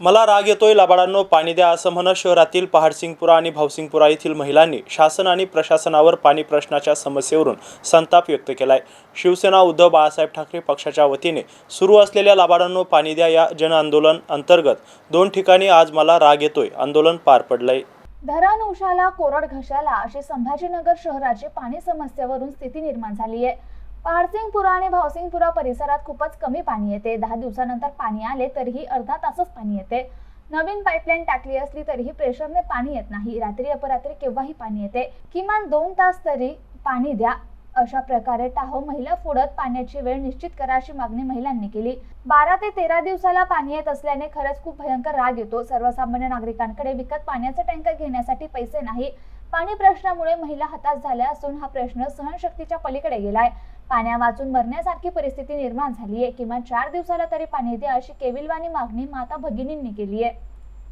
मला राग येतोय लबाडांनो पाणी द्या असं म्हणत शहरातील पहाडसिंगपुरा आणि भावसिंगपुरा येथील महिलांनी शासन आणि प्रशासनावर पाणी प्रश्नाच्या समस्येवरून संताप व्यक्त केलाय. शिवसेना उद्धव बाळासाहेब ठाकरे पक्षाच्या वतीने सुरू असलेल्या लबाडांनो पाणी द्या या जनआंदोलन अंतर्गत दोन ठिकाणी आज मला राग येतोय आंदोलन पार पडलंय. धरण उशाला कोरड घशाला अशी संभाजीनगर शहराची पाणी समस्येवरून स्थिती निर्माण झाली आहे. पारसिंगपुरा आणि भावसिंगपुरा परिसरात खूपच कमी पाणी येते. दहा दिवसानंतर पाणी आले तरीही अर्धा तासच पाणी येते. नवीन पाईपलाईन टाकली असली तरीही प्रेशरने पाणी येत नाही. रात्री अपरात्री केव्हाही पाणी येते. किमान दोन तास तरी पाणी द्या अशा प्रकारे टाहो. महिला फोडत पाण्याची वेळ निश्चित करा अशी मागणी महिलांनी केली. बारा ते तेरा दिवसाला पाणी येत असल्याने खरंच खूप भयंकर राग येतो. सर्वसामान्य नागरिकांकडे विकत पाण्याचा टँकर घेण्यासाठी पैसे नाही. पाणी प्रश्नामुळे महिला हताश झाल्या असून हा प्रश्न सहनशक्तीच्या पलीकडे गेलाय. पाण्या वाचून मरण्यासारखी परिस्थिती निर्माण झाली आहे किमान चार दिवसाला तरी पाणी द्या अशी केविलवाणी मागणी माता भगिनींनी केली आहे